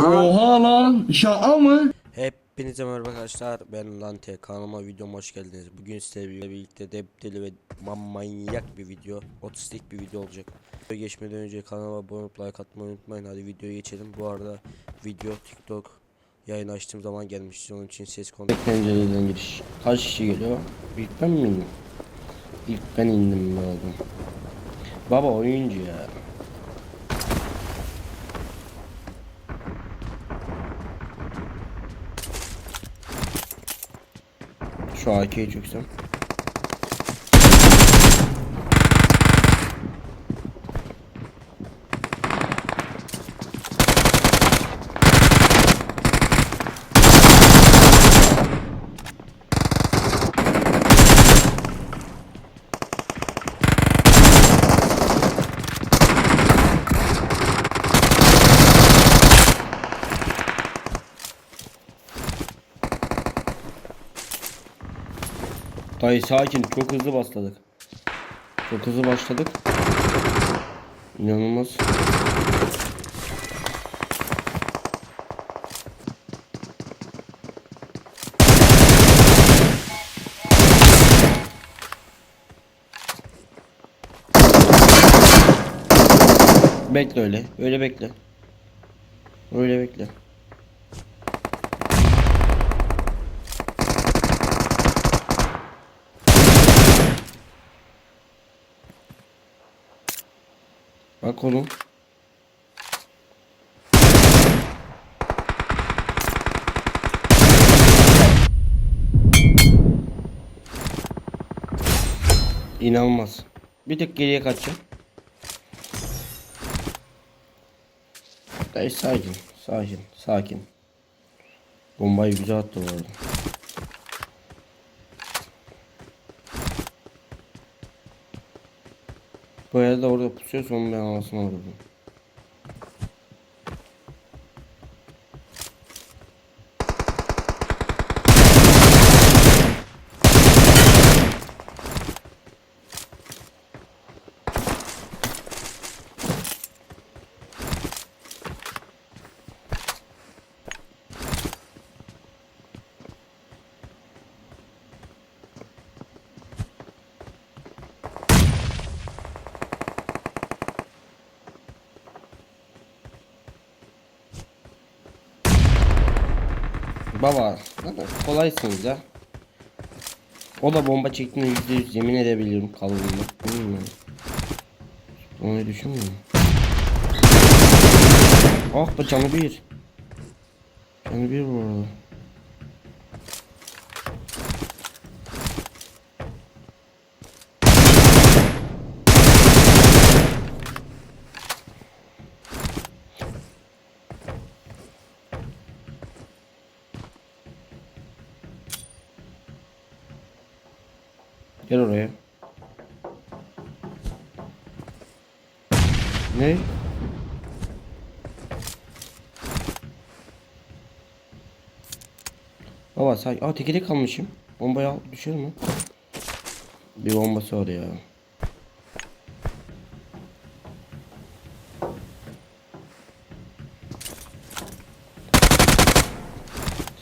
Oha lan şaka mı? Hepinize merhaba arkadaşlar ben Lante kanalıma videoma hoş geldiniz. Bugün sizlerle birlikte depteli ve man- manyak bir video Otistik bir video olacak. Videoya geçmeden önce kanalıma abone olup like atmayı unutmayın. Hadi videoya geçelim. Bu arada video tiktok yayın açtığım zaman gelmişti Onun için ses konu Pencereden giriş. Kaç kişi geliyor? İlk ben mi indim? İlk ben indim be oğlum Baba oyuncu ya Şu AK'yi çöksem. Dayı sakin çok hızlı başladık. Çok hızlı başladık. İnanılmaz. Bekle öyle. Öyle bekle. Öyle bekle. Bak oğlum. İnanılmaz. Bir tık geriye kaçacağım. Dayı sakin, sakin, sakin. Bombayı güzel attı bu arada. Bu arada orada pusuyor sonra ben anasını vurdum. Baba lan kolaysınız ya. O da bomba çektiğine yüzde yüz yemin edebiliyorum kalınlığına. Bilmiyorum. Onu düşünmüyorum. Ah be canı bir. Canı bir bu arada. Gel oraya. Ne? Baba say. Aa tekede kalmışım. Bombaya al düşer mi? Bir bombası var ya.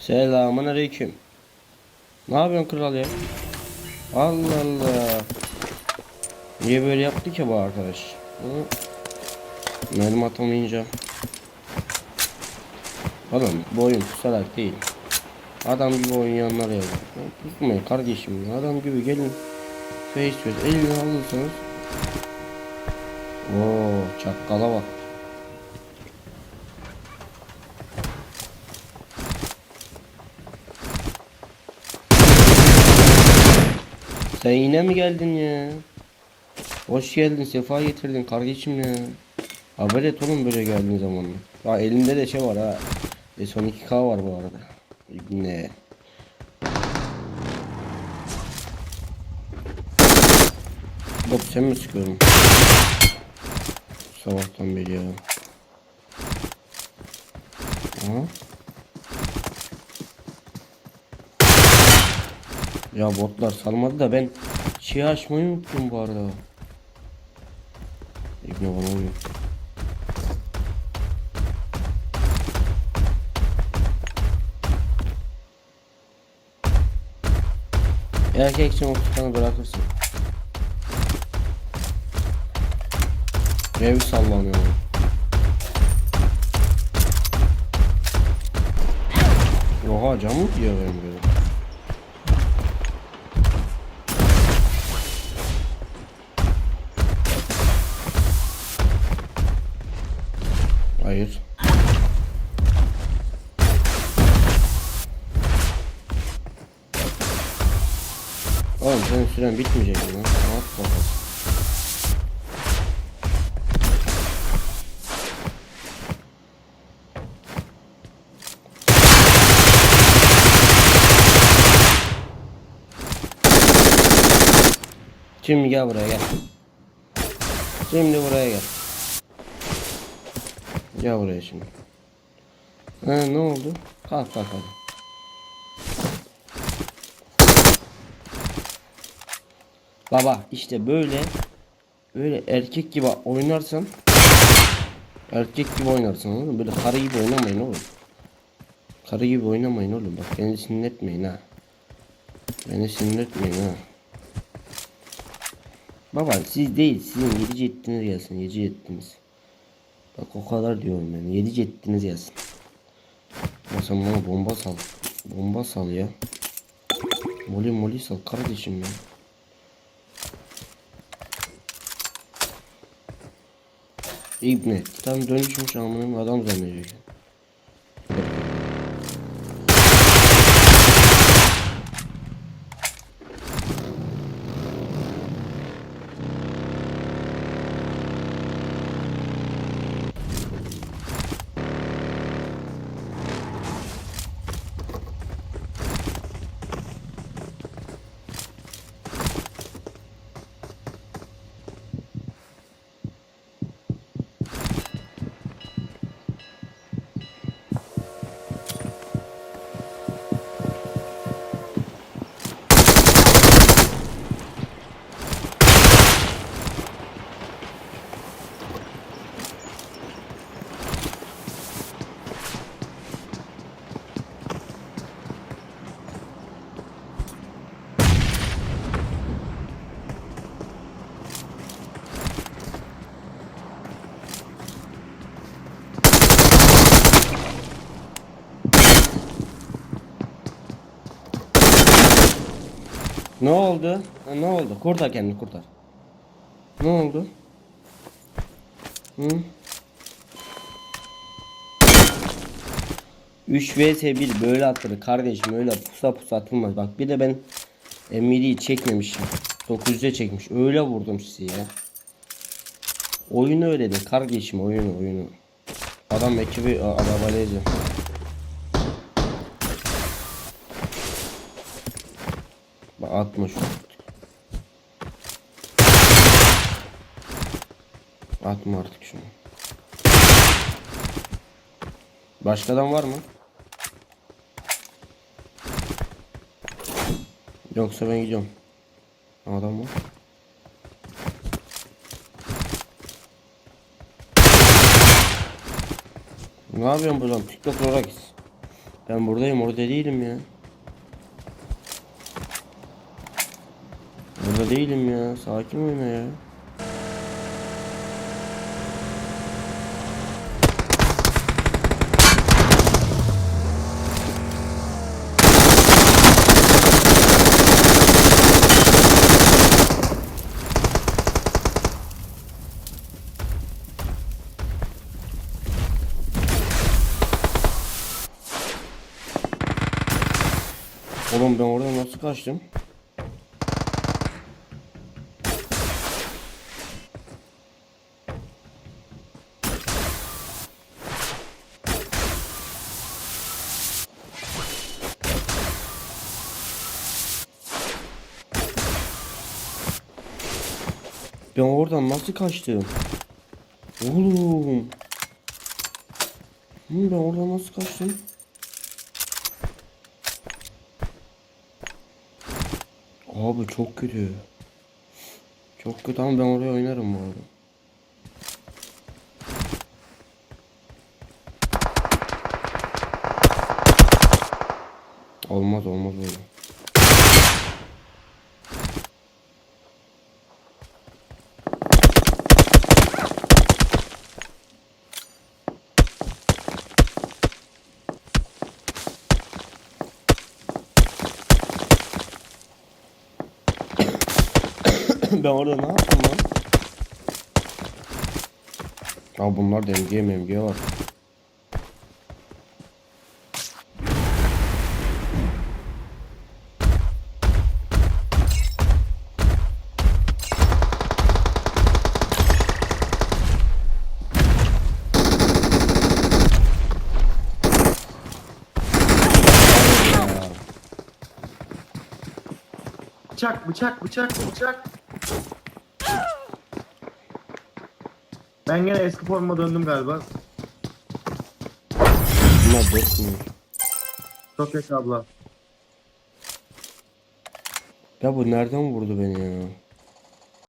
Selamun aleyküm. Ne yapıyorsun kral ya? Allah Allah. Niye böyle yaptı ki bu arkadaş? Mermi atamayınca. Oğlum bu oyun pusarak değil. Adam gibi oynayanlar ya. Pusmayın kardeşim. Adam gibi gelin. Face face elini alırsanız. Oo çakkala bak. Sen yine mi geldin ya? Hoş geldin, sefa getirdin kardeşim ya. Haber et oğlum böyle geldiğin zaman. Ya elimde de şey var ha. E son 2K var bu arada. Ne? Bot sen mi sıkıyorsun? Sabahtan beri ya. Ha? Ya botlar salmadı da ben şey açmayı unuttum bu arada. İbne bana oluyor. Erkek için 30 bırakırsın. Ev sallanıyor. Oha camı diyor benim böyle. Oğlum senin süren bitmeyecek mi lan? At bakalım. Şimdi gel buraya gel. Şimdi buraya gel. Gel buraya şimdi. Ha ne oldu? Kalk kalk hadi. Baba işte böyle böyle erkek gibi oynarsan erkek gibi oynarsın oğlum böyle karı gibi oynamayın oğlum. Karı gibi oynamayın oğlum bak beni sinir etmeyin ha. Beni sinir etmeyin ha. Baba siz değil sizin yedi ceddiniz gelsin yedi ceddiniz. Bak o kadar diyorum ben yedi ceddiniz gelsin. Ya sen bana bomba sal. Bomba sal ya. Moli moli sal kardeşim ya. İbne. Tam dönüşmüş amının adam zannediyor. Ne oldu? Ne oldu? Kurtar kendini kurtar. Ne oldu? Hı? 3 vs 1 böyle atılır kardeşim öyle pusa pusa atılmaz bak bir de ben M7'yi çekmemişim 900'e çekmiş öyle vurdum sizi ya Oyunu de kardeşim oyunu oyunu Adam ekibi a- arabalayacak Bak atma şunu. Atma artık şunu. Başkadan var mı? Yoksa ben gidiyorum. Adam var. Ne yapıyorsun buradan? TikTok olarak Ben buradayım orada değilim ya. Burada değilim ya. Sakin oyna ya. Oğlum ben oradan nasıl kaçtım? Ben oradan nasıl kaçtım? Oğlum. Ben oradan nasıl kaçtım? Abi çok kötü. Çok kötü ama ben oraya oynarım bu arada. Olmaz olmaz öyle. Ben orada ne yaptım lan? Aa bunlar da MG MG var. Bıçak bıçak bıçak bıçak. Ben gene eski formuma döndüm galiba. Bunlar bot mu? Çok geç abla. Ya bu nereden vurdu beni ya?